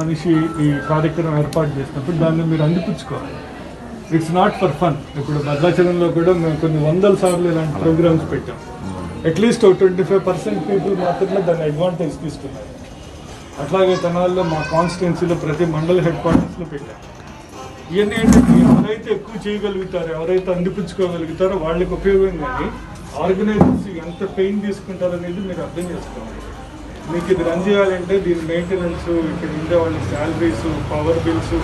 మనిషి ఈ కార్యక్రమం ఏర్పాటు చేసినప్పుడు దాన్ని మీరు అందిపుచ్చుకోవాలి. ఇట్స్ నాట్ ఫర్ ఫన్ ఇప్పుడు భద్రాచలంలో కూడా మేము కొన్ని వందల సార్లు ఇలాంటి ప్రోగ్రామ్స్ పెట్టాం. అట్లీస్ట్ ఒక ట్వంటీ ఫైవ్ పర్సెంట్ పీపుల్ మాత్రమే దాన్ని అడ్వాంటేజ్ తీసుకున్నారు. అట్లాగే తనాల్లో మా కాన్స్టిట్యున్సీలో ప్రతి మండల హెడ్ క్వార్టర్స్లో పెట్టాం. ఇవన్నీ ఏంటంటే ఎవరైతే ఎక్కువ చేయగలుగుతారో ఎవరైతే అందిపుచ్చుకోగలుగుతారో వాళ్ళకి ఉపయోగం కానీ ఆర్గనైజర్స్ ఎంత పెయిన్ తీసుకుంటారనేది మీరు అర్థం చేసుకోవాలి. మీకు ఇది రన్ చేయాలంటే దీని మెయింటెనెన్స్ ఇక్కడ ఉండే వాళ్ళ శాలరీస్ పవర్ బిల్స్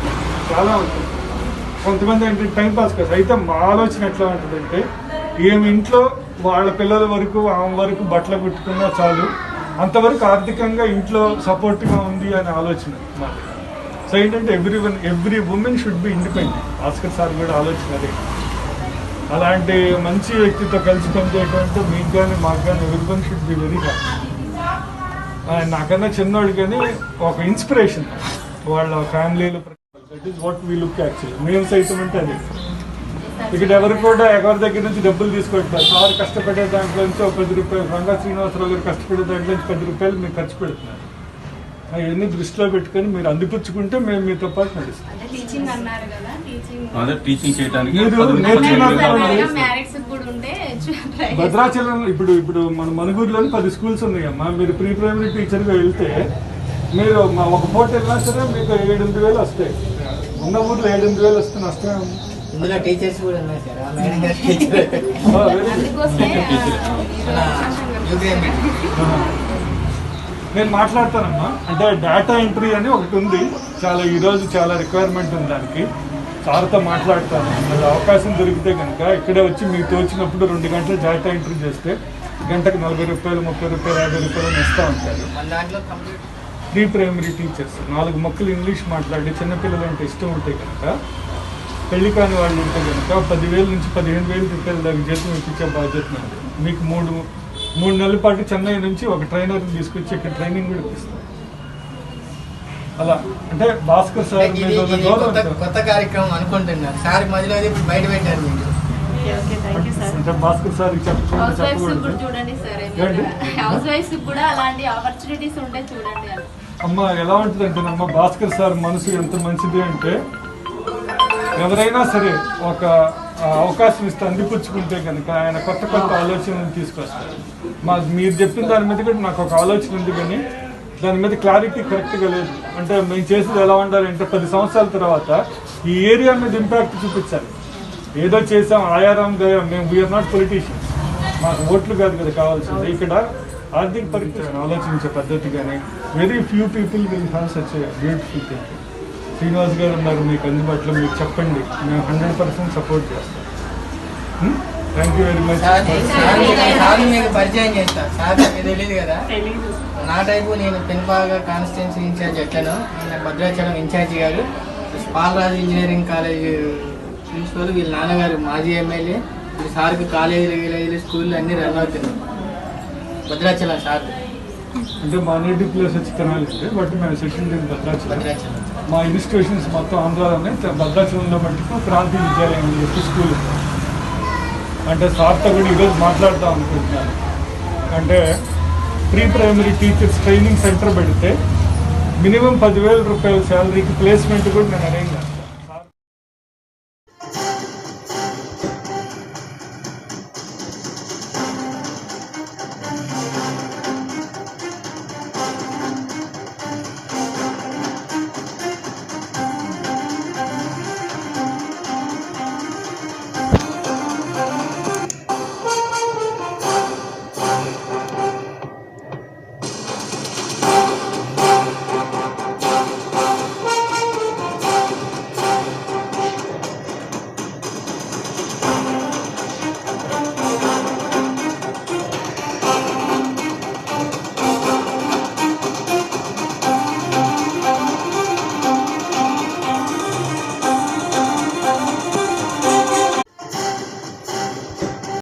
చాలా ఉంటుంది కొంతమంది అంటే టైం పాస్ కాదు. అయితే మా ఆలోచన ఎట్లా ఉంటుందంటే ఏమి ఇంట్లో వాళ్ళ పిల్లల వరకు ఆమె వరకు బట్టలు కుట్టుకున్నా చాలు. అంతవరకు ఆర్థికంగా ఇంట్లో సపోర్ట్గా ఉంది అనే ఆలోచన మాది. సో ఏంటంటే every one every women should be independent Bhaskar sir కూడా ఆలోచన అదే. అలాంటి మంచి వ్యక్తితో కలిసి పనిచేయడం అంటే మీకు కానీ మాకు కానీ every one should be very happy నాకన్నా చిన్నోడు కానీ ఒక ఇన్స్పిరేషన్ వాళ్ళ ఫ్యామిలీలో that is what we look actually మేము సైతం అంటే అది. ఇక్కడ ఎవరు కూడా ఎవరి దగ్గర నుంచి డబ్బులు తీసుకుంటారు. సార్ కష్టపడే దాంట్లో నుంచి ఒక పది రూపాయలు రంగా శ్రీనివాసరావు గారు కష్టపడే దాంట్లో నుంచి పది రూపాయలు మీరు ఖర్చు పెడుతున్నారు. అవన్నీ దృష్టిలో పెట్టుకొని మీరు అందిపుచ్చుకుంటే మేము మీతో పాటు నడుస్తాం. అంటే టీచింగ్ అన్నారు కదా టీచింగ్ అదే టీచింగ్ చేయడానికి భద్రాచలం. ఇప్పుడు ఇప్పుడు మన మనుగూరులోని పది స్కూల్స్ ఉన్నాయమ్మా. మీరు ప్రీ ప్రైమరీ టీచర్గా వెళ్తే మీరు మా ఒక పూట వెళ్ళినా సరే మీకు ఏడెనిమిది వేలు వస్తాయి. ఉన్న ఊర్లో ఏడెనిమిది వేలు వస్తే నష్టమే ఉంది. ఇందులో టీచర్స్ కూడా ఉన్నారు సార్. ఆ మేడం గారు టీచర్. నేను మాట్లాడతానమ్మా. అంటే డేటా ఎంట్రీ అని ఒకటి ఉంది. చాలా ఈరోజు చాలా రిక్వైర్మెంట్ ఉంది దానికి. సార్తో మాట్లాడతాను. మరి అవకాశం దొరికితే కనుక ఇక్కడే వచ్చి మీకు తోచినప్పుడు రెండు గంటలు డేటా ఎంట్రీ చేస్తే గంటకు నలభై రూపాయలు ముప్పై రూపాయలు యాభై రూపాయలు అని ఇస్తూ ఉంటారు. ప్రీ ప్రైమరీ టీచర్స్ నాలుగు మొక్కలు ఇంగ్లీష్ మాట్లాడి చిన్నపిల్లలు అంటే ఇష్టం ఉంటే కనుక పెళ్ళి కాని వాళ్ళు ఉంటే కనుక పదివేల నుంచి పదిహేను వేల రూపాయల దాకా జీతం ఇప్పించే బాధ్యత మీకు మూడు మూడు నెలల పాటు చెన్నై నుంచి ఒక ట్రైనర్ తీసుకొచ్చి ఇక్కడ ట్రైనింగ్ కూడా ఇప్పిస్తాం అలా. అంటే భాస్కర్ సార్ కొత్త కార్యక్రమం అనుకుంటున్నారు. సార్ మధ్యలో బయట పెట్టారు మీరు. అంటే భాస్కర్ సార్ చూడండి? హౌస్ వైఫ్స్ కూడా అలాంటి ఆపర్చునిటీస్ ఉంటే చూడండి అని. అమ్మ ఎలా ఉంటుంది అంటే అమ్మ భాస్కర్ సార్ మనసు ఎంత మంచిది అంటే ఎవరైనా సరే ఒక అవకాశం ఇస్తే అందిపుచ్చుకుంటే కనుక ఆయన కొత్త కొత్త ఆలోచనలు తీసుకొస్తారు. మా మీరు చెప్పిన దాని మీద కూడా నాకు ఒక ఆలోచన ఉంది కానీ దాని మీద క్లారిటీ కరెక్ట్గా లేదు. అంటే మేము చేసేది ఎలా ఉండాలంటే పది సంవత్సరాల తర్వాత ఈ ఏరియా మీద ఇంపాక్ట్ చూపించాలి. ఏదో చేసాం ఆయారం గయాం మేము వీఆర్ నాట్ పొలిటీషియన్స్ మాకు ఓట్లు కాదు కదా కావాల్సింది. ఇక్కడ ఆర్థిక పరిస్థితి ఆలోచించే పద్ధతి కానీ very few people will have such beautiful thing Srinivas గారు ఉన్నారు మీకు అందుబాటులో మీరు చెప్పండి. మేము హండ్రెడ్ పర్సెంట్ సపోర్ట్ చేస్తాం. Hmm? Thank you very much sir మీకు- పరిచయం చేస్తా. సార్ మీకు తెలియదు కదా? నా టైపు నేను పెన్పాగా కాన్స్టిట్యున్సీ ఇన్ఛార్జ్ ఎట్లను ఆయన భద్రాచలం ఇన్ఛార్జి గారు పాలరాజు ఇంజనీరింగ్ కాలేజ్ ప్రిన్సిపల్ వీళ్ళ నాన్నగారు మాజీ ఎమ్మెల్యే వీళ్ళ సార్కి కాలేజీలు గిలేజీలు స్కూళ్ళు అన్నీ రన్ అవుతున్నాయి. భద్రాచలం సార్. అంటే మా నేటివ్ ప్లేస్ వచ్చి తెనాలి బట్ మేము సెటిల్డ్ ఇన్ భద్రాచలం. భద్రాచలం. మా ఇన్స్టిట్యూషన్స్ మొత్తం ఆంధ్రాలోనే భద్రాచలంలో మటుకు క్రాంతి విద్యాలయం అని చెప్పి స్కూల్. ఉంది. అంటే సార్తో కూడా ఈరోజు మాట్లాడదాం అనుకుంటున్నాను. అంటే pre primary teachers training centre పెడితే మినిమం పదివేల రూపాయల శాలరీకి ప్లేస్మెంట్ కూడా నేను అరేంజ్